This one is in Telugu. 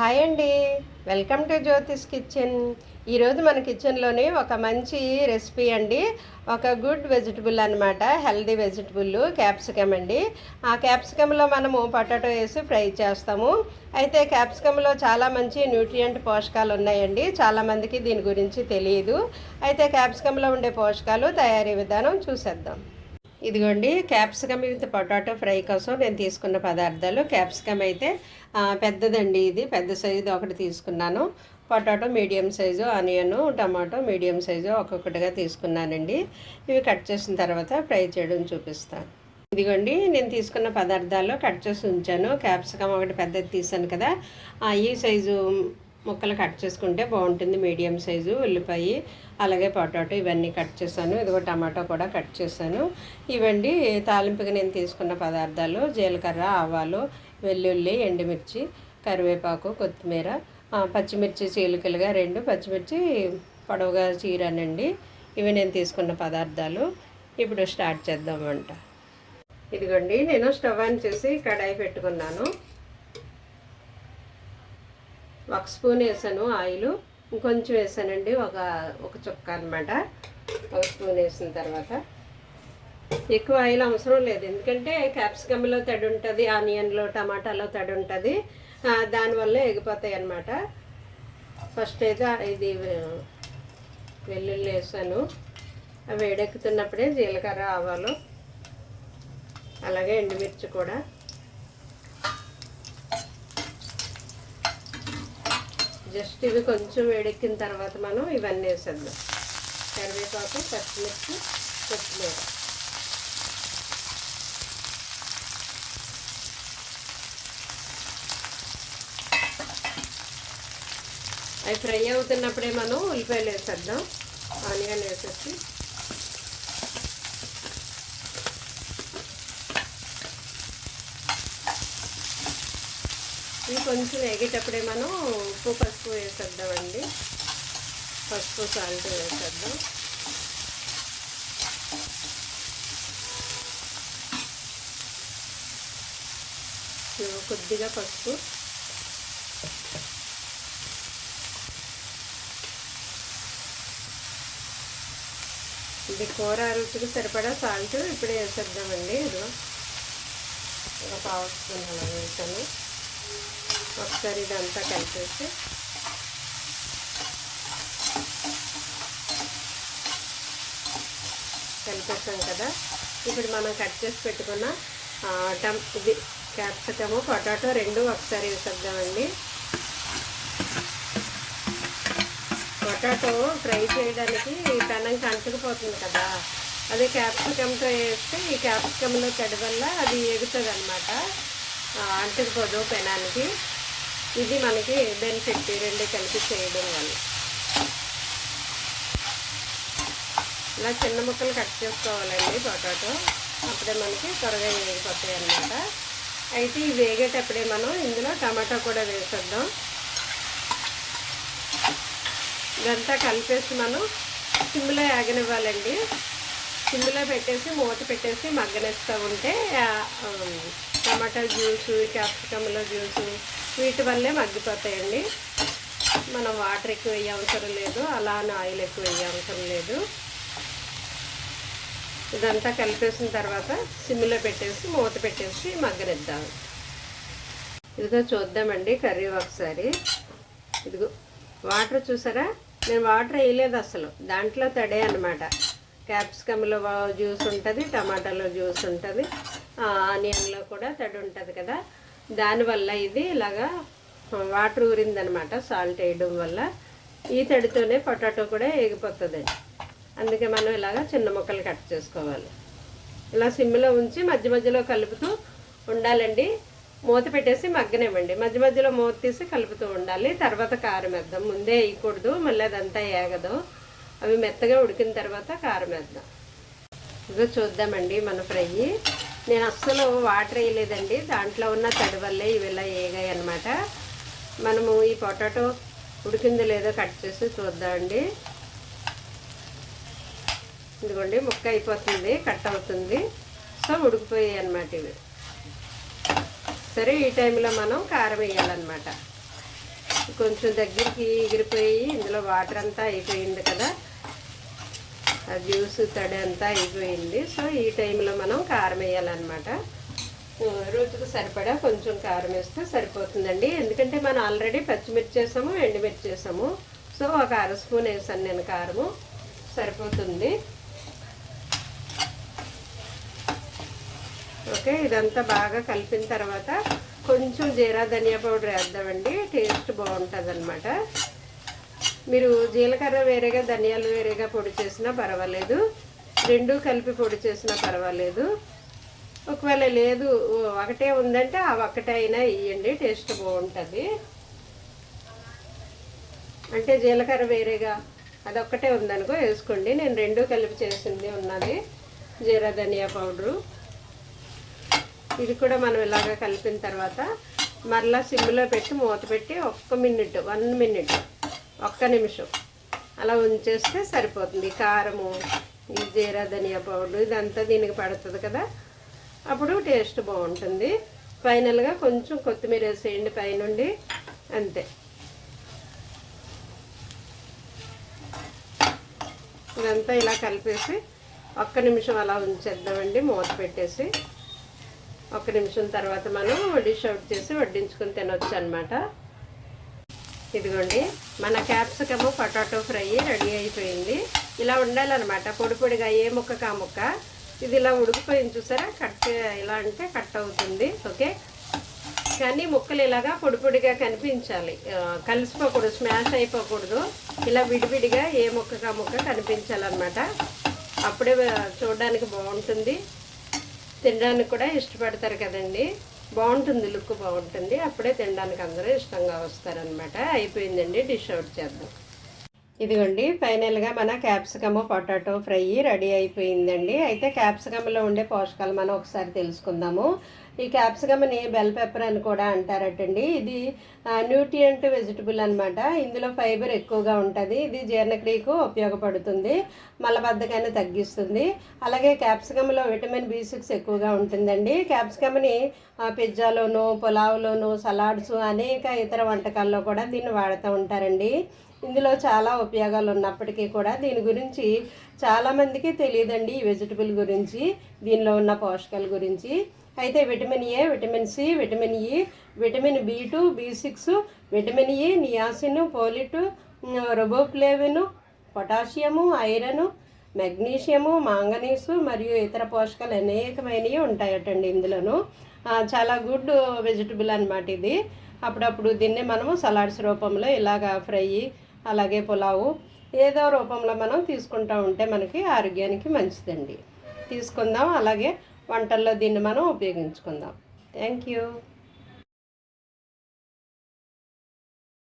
హాయ్ అండి. Welcome to Jyotish kitchen. ఈరోజు మన కిచెన్లోని ఒక మంచి రెసిపీ అండి. ఒక గుడ్ వెజిటబుల్ అనమాట హెల్దీ వెజిటబుల్ క్యాప్సికమ్ అండి. ఆ క్యాప్సికంలో మనము పొటాటో వేసి ఫ్రై చేస్తాము. అయితే క్యాప్సికంలో చాలా మంచి న్యూట్రియంట్ పోషకాలు ఉన్నాయండి. చాలామందికి దీని గురించి తెలియదు. అయితే క్యాప్సికంలో ఉండే పోషకాలు తయారీ విధానం చూసేద్దాం. ఇదిగోండి క్యాప్సికమ్ విత్ పొటాటో ఫ్రై కోసం నేను తీసుకున్న పదార్థాలు. క్యాప్సికమ్ అయితే పెద్దదండి ఇది. పెద్ద సైజు ఒకటి తీసుకున్నాను. Potato medium size onion tomato medium size ఒక్కొక్కటిగా తీసుకున్నానండి. ఇవి కట్ చేసిన తర్వాత ఫ్రై చేయడం చూపిస్తాను. ఇదిగోండి నేను తీసుకున్న పదార్థాలు కట్ చేసి ఉంచాను. క్యాప్సికమ్ ఒకటి పెద్దది తీసాను కదా. ఈ సైజు ముక్కలు కట్ చేసుకుంటే బాగుంటుంది మీడియం సైజు ఉల్లిపాయ అలాగే పొటాటో ఇవన్నీ కట్ చేశాను. ఇదిగో టమాటో కూడా కట్ చేశాను. ఇవండి తాలింపుకి నేను తీసుకున్న పదార్థాలు. జీలకర్ర ఆవాలు వెల్లుల్లి ఎండుమిర్చి కరివేపాకు కొత్తిమీర పచ్చిమిర్చి చీలికలుగా రెండు పచ్చిమిర్చి పొడవుగా చీరనండి. ఇవి నేను తీసుకున్న పదార్థాలు. ఇప్పుడు స్టార్ట్ చేద్దాం వంట ఇదిగోండి నేను స్టవ్ ఆన్ చేసి కడాయి పెట్టుకున్నాను. ఒక స్పూన్ వేసాను ఆయిల్. ఇంకొంచెం వేసానండి ఒక ఒక చుక్క అనమాట ఒక స్పూన్ వేసిన తర్వాత. ఎక్కువ ఆయిల్ అవసరం లేదు. ఎందుకంటే క్యాప్సికమ్లో తడి ఉంటుంది ఆనియన్లో టమాటాలో తడి ఉంటుంది. దానివల్ల ఎగిపోతాయి అన్నమాట. ఫస్ట్ అయితే ఇది వెల్లుల్లి వేసాను. వేడెక్కుతున్నప్పుడే జీలకర్ర ఆవాలు అలాగే ఎండుమిర్చి కూడా. జస్ట్ ఇవి కొంచెం వేడెక్కిన తర్వాత మనం ఇవన్నీ వేసేద్దాం. కరివేపాకు పచ్చిమిర్చి కొత్తిమీర. అవి ఫ్రై అవుతున్నప్పుడే మనం ఉల్లిపాయలు వేసేద్దాం. ఆనియన్ వేసేసి కొంచెం వేగేటప్పుడే మనం ఉప్పు పసుపు వేసేద్దామండి. పసుపు సాల్ట్ వేసేద్దాం. కొద్దిగా పసుపు. ఇది కూర రుచికి సరిపడా సాల్ట్ ఇప్పుడే వేసేద్దామండి. ఇది ఒక పావు స్పూన్ అలా వేసాను. ఒకసారి ఇదంతా కలిపేసి. కలిపేసాం కదా. ఇప్పుడు మనం కట్ చేసి పెట్టుకున్న టమ్ ఇది క్యాప్సికము పొటాటో రెండు ఒకసారి వేసేద్దామండి. పొటాటో ఫ్రై చేయడానికి పెనంకి అంటుకుపోతుంది కదా. అదే క్యాప్సికంతో వేస్తే ఈ క్యాప్సికంలో తడి వల్ల అది ఎగుతుంది అనమాట అంటుకుపోదు పెనానికి. ఇది మనకి బెనిఫిట్ రెండు కలిపి చేయడం వల్ల. ఇలా చిన్న ముక్కలు కట్ చేసుకోవాలండి పొటాటో. అప్పుడే మనకి త్వరగా వేగిపోతాయి అన్నమాట. అయితే ఇవి వేగేటప్పుడే మనం ఇందులో టమాటా కూడా వేసేద్దాం. ఇదంతా కలిపేసి మనం సిమ్లో యాగనివ్వాలండి సిమ్లో పెట్టేసి మూత పెట్టేసి మగ్గనిస్తూ ఉంటే టమాటా జ్యూసు క్యాప్సికమ్లో జ్యూసు వీటి వల్లే మగ్గిపోతాయండి. మనం వాటర్ ఎక్కువ వేయ అవసరం లేదు. అలా అని ఆయిల్ ఎక్కువ వేయ అవసరం లేదు. ఇదంతా కలిపేసిన తర్వాత సిమ్లో పెట్టేసి మూత పెట్టేసి మగ్గనిద్దాం. ఇదిగో చూద్దామండి కర్రీ ఒకసారి. ఇదిగో వాటర్ చూసారా? నేను వాటర్ వేయలేదు అసలు. దాంట్లో తడే అనమాట క్యాప్సికమ్లో జ్యూస్ ఉంటుంది టమాటాలో జ్యూస్ ఉంటుంది ఆనియన్లో కూడా తడి ఉంటుంది కదా. దానివల్ల ఇది ఇలాగా వాటర్ ఊరిందనమాట సాల్ట్ వేయడం వల్ల. ఈ తడితోనే పొటాటో కూడా ఎగిపోతుంది అందుకే మనం ఇలాగా చిన్న ముక్కలు కట్ చేసుకోవాలి. ఇలా సిమ్లో ఉంచి మధ్య మధ్యలో కలుపుతూ ఉండాలండి. మూత పెట్టేసి మగ్గనివ్వండి. మధ్య మధ్యలో మూత తీసి కలుపుతూ ఉండాలి. తర్వాత కారం వేద్దాం. ముందే వేయకూడదు మళ్ళీ అదంతా ఏగదు. అవి మెత్తగా ఉడికిన తర్వాత కారం వేద్దాం. ఇదో చూద్దామండి మన ఫ్రై. నేను అస్సలు వాటర్ వేయలేదండి. దాంట్లో ఉన్న తడి వల్లే వేగాయి అనమాట మనము ఈ పొటాటో ఉడికిందో లేదో కట్ చేసి చూద్దామండి. ఇదిగోండి ముక్క అయిపోతుంది కట్ అవుతుంది. సో ఉడికిపోయాయి అనమాట ఇవి. సరే ఈ టైంలో మనం కారం వేయాలన్నమాట. కొంచెం దగ్గరికి ఎగిరిపోయి ఇందులో వాటర్ అంతా అయిపోయింది కదా. ఆ జ్యూస్ తడి అంతా అయిపోయింది. సో ఈ టైంలో మనం కారం వేయాలన్నమాట. రుచికి సరిపడా కొంచెం కారం వేస్తే సరిపోతుందండి. ఎందుకంటే మనం ఆల్రెడీ పచ్చిమిర్చి వేసాము ఎండుమిర్చి వేసాము. సో ఒక అర స్పూన్ వేసాను నేను కారము. సరిపోతుంది. ఓకే ఇదంతా బాగా కలిపిన తర్వాత కొంచెం జీరా ధనియా పౌడర్ వేద్దామండి. టేస్ట్ బాగుంటుంది అన్నమాట మీరు జీలకర్ర వేరేగా ధనియాలు వేరేగా పొడి చేసినా పర్వాలేదు. రెండు కలిపి పొడి చేసినా పర్వాలేదు. ఒకవేళ లేదు ఒకటే ఉందంటే ఆ ఒక్కటే అయినా ఇవ్వండి టేస్ట్ బాగుంటుంది. అంటే జీలకర్ర వేరేగా అదొక్కటే ఉందనుకో వేసుకోండి. నేను రెండు కలిపి చేసింది ఉన్నది జీరా ధనియా పౌడరు. ఇది కూడా మనం ఇలాగ కలిపిన తర్వాత మరలా సిమ్లో పెట్టి మూత పెట్టి ఒక్క మినిట్ వన్ మినిట్ ఒక్క నిమిషం. అలా ఉంచేస్తే సరిపోతుంది. కారము ఈ జీరా ధనియా పౌడర్ ఇదంతా దీనికి పడుతుంది కదా. అప్పుడు టేస్ట్ బాగుంటుంది. ఫైనల్గా కొంచెం కొత్తిమీర వేసేయండి పైనుండి. అంతే. ఇదంతా ఇలా కలిపేసి ఒక్క నిమిషం అలా ఉంచేద్దామండి. మూత పెట్టేసి ఒక్క నిమిషం తర్వాత మనం డిష్ అవుట్ చేసి వడ్డించుకుని తినొచ్చు అనమాట ఇదిగోండి మన క్యాప్సికము పొటాటో ఫ్రై రెడీ అయిపోయింది. ఇలా ఉండాలన్నమాట పొడి పొడిగా ఏ ముక్క కా ముక్క. ఇది ఇలా ఉడికిపోయింది చూసారా? కట్ ఇలా అంటే కట్ అవుతుంది ఓకే? కానీ ముక్కలు ఇలాగా పొడి పొడిగా కనిపించాలి. కలిసిపోకూడదు స్మాష్ అయిపోకూడదు. ఇలా విడివిడిగా ఏ ముక్క ముక్క కనిపించాలన్నమాట. అప్పుడే చూడడానికి బాగుంటుంది. తినడానికి కూడా ఇష్టపడతారు కదండి. బాగుంటుంది లుక్ బాగుంటుంది. అప్పుడే తినడానికి అందరూ ఇష్టంగా వస్తారనమాట అయిపోయిందండి డిష్ అవుట్ చేద్దాం. ఇదిగోండి ఫైనల్గా మన క్యాప్సికమ్ పొటాటో ఫ్రై రెడీ అయిపోయిందండి. అయితే క్యాప్సికమ్లో ఉండే పోషకాలు మనం ఒకసారి తెలుసుకుందాము. ఈ క్యాప్సికమ్ని బెల్ పెప్పర్ అని కూడా అంటారటండి. ఇది న్యూట్రియంట్ వెజిటబుల్ అనమాట ఇందులో ఫైబర్ ఎక్కువగా ఉంటుంది. ఇది జీర్ణక్రియకు ఉపయోగపడుతుంది. మలబద్ధకాన్ని తగ్గిస్తుంది. అలాగే క్యాప్సికమ్లో విటమిన్ బి సిక్స్ ఎక్కువగా ఉంటుందండి. క్యాప్సికమ్ని పిజ్జాలోను పులావ్లోను సలాడ్స్ అనేక ఇతర వంటకాల్లో కూడా దీన్ని వాడుతూ ఉంటారండి. ఇందులో చాలా ఉపయోగాలు ఉన్నప్పటికీ కూడా దీని గురించి చాలామందికి తెలియదండి ఈ వెజిటబుల్ గురించి. దీనిలో ఉన్న పోషకాల గురించి. అయితే vitamin A vitamin C vitamin E vitamin B two B six vitamin E niacin folate riboflavin potassium iron magnesium manganese మరియు ఇతర పోషకాలు అనేకమైనవి ఉంటాయటండి ఇందులోను. చాలా గుడ్ వెజిటబుల్ అనమాట ఇది. అప్పుడప్పుడు దీన్ని మనము సలాడ్స్ రూపంలో ఇలాగా ఫ్రై అలాగే పులావు ఏదో రూపంలో మనం తీసుకుంటూ ఉంటే మనకి ఆరోగ్యానికి మంచిదండి. తీసుకుందాం అలాగే వంటల్లో దీన్ని మనం ఉపయోగించుకుందాం. Thank you